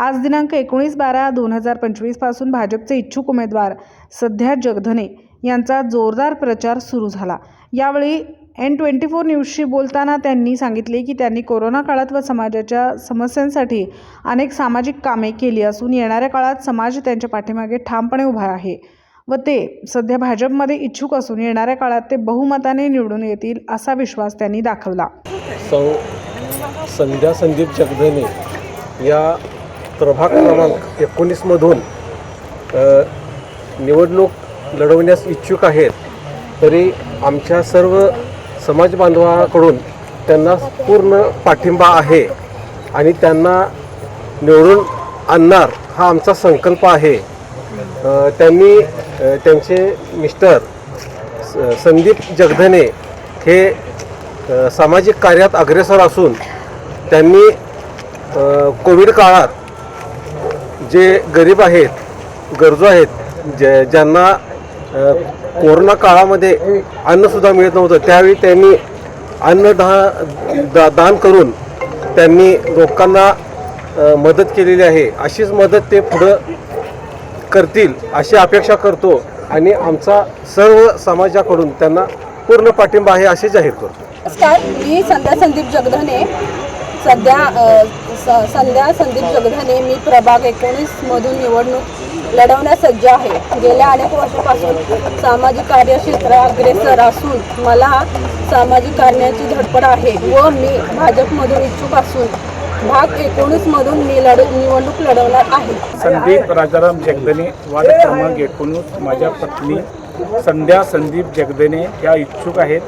आज दिनांक एकोणीस बारा दोन हजार पंचवीसपासून भाजपचे इच्छुक उमेदवार सध्या जगधने यांचा जोरदार प्रचार सुरू झाला. यावेळी एन ट्वेंटी फोर न्यूजशी बोलताना त्यांनी सांगितले की त्यांनी कोरोना काळात व समाजाच्या समस्यांसाठी अनेक सामाजिक कामे केली असून येणाऱ्या काळात समाज त्यांच्या पाठीमागे ठामपणे उभा आहे व ते सध्या भाजपमध्ये इच्छुक असून येणाऱ्या काळात ते बहुमताने निवडून येतील असा विश्वास त्यांनी दाखवला. सौ संध्या संदीप जगधने या प्रभाग क्रमांक एकोणीसमधून निवडणूक लढवण्यास इच्छुक आहेत तरी आमच्या सर्व समाज बांधवाकडून त्यांना पूर्ण पाठिंबा आहे आणि त्यांना निवडून आणणार हा आमचा संकल्प आहे. त्यांनी त्यांचे मिस्टर स- संदीप जगधने हे सामाजिक कार्यात अग्रेसर असून त्यांनी कोविड काळात जे गरीब आहेत गरजू आहेत जे ज्यांना कोरोना काळामध्ये अन्नसुद्धा मिळत नव्हतं त्यावेळी त्यांनी अन्न दा, दा दान करून त्यांनी लोकांना मदत केलेली आहे. अशीच मदत ते पुढं करतील अशी अपेक्षा करतो आणि आमचा सर्व समाजाकडून त्यांना पूर्ण पाठिंबा आहे असे जाहीर करतो. नमस्कार मी संध्या संदीप जगधने सध्या स- संध्या संदीप जगधने मी प्रभाग एकोणीसमधून निवडणूक लढवण्यास सज्ज आहे. गेल्या अनेक वर्षापासून सामाजिक कार्यक्षेत्र अग्रेसर असून मला सामाजिक कार्याची धडपड आहे व मी भाजपमधून इच्छुक असून भाग एकोणीसमधून मी लढ निवडणूक लढवणार आहे. संदीप राजाराम जगदने वार्ड क्रमांक एकोणीस माझ्या पत्नी संध्या संदीप जगदने या इच्छुक आहेत.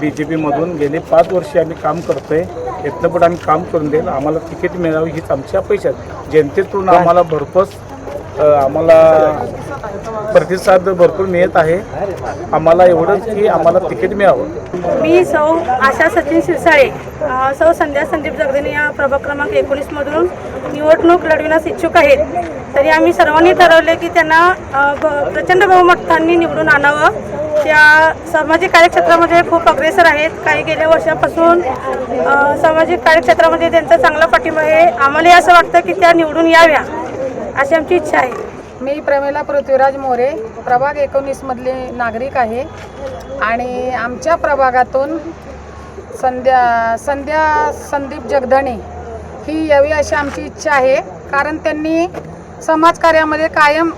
बी जे पीमधून गेले. पाच वर्षे आम्ही काम करतोय. इथनं पण आम्ही काम करून देईल. आम्हाला तिकीट मिळावी हीच आमची अपेक्षा आहे. जनतेतून आम्हाला भरपूर आम्हाला प्रतिसाद भरपूर मिळत आहे. आम्हाला एवढंच की आम्हाला तिकीट मिळावं. मी सौ आशा सचिन शिरसाळे सौ संध्या संदीप जगदेने या प्रभाग क्रमांक एकोणीसमधून निवडणूक लढविण्यास इच्छुक आहेत. तरी आम्ही सर्वांनी ठरवले की त्यांना प्रचंड बहुमतांनी निवडून आणावं. त्या सामाजिक कार्यक्षेत्रामध्ये खूप अग्रेसर आहेत. काही गेल्या वर्षापासून सामाजिक कार्यक्षेत्रामध्ये त्यांचा चांगला पाठिंबा आहे. आम्हालाही असं वाटतं की त्या निवडून याव्या. अशी आमची इच्छा आहे. मी प्रमिला पृथ्वीराज मोरे प्रभाग एकोणीसमधले नागरिक आहे. आणि आमच्या प्रभागातून संध्या संध्या संदीप जगधणे ही यावी अशी आमची इच्छा आहे. कारण त्यांनी समाजकार्यामध्ये कायम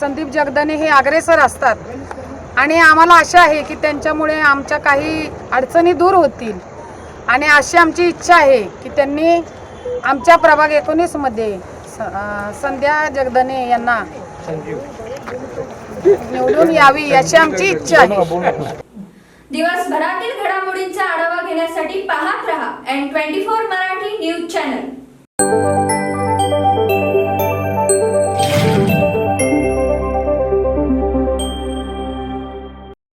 संदीप जगधणे हे अग्रेसर असतात. आणि आम्हाला आशा आहे की त्यांच्यामुळे आमच्या काही अडचणी दूर होतील. आणि अशी आमची इच्छा आहे की त्यांनी आमच्या प्रभाग एकोणीसमध्ये संध्या जगदने यांना निवडून यावी अशी आमची इच्छा आहे. दिवसभरातील घडामोडींचा आढावा घेण्यासाठी पाहत रहा N twenty four Marathi news channel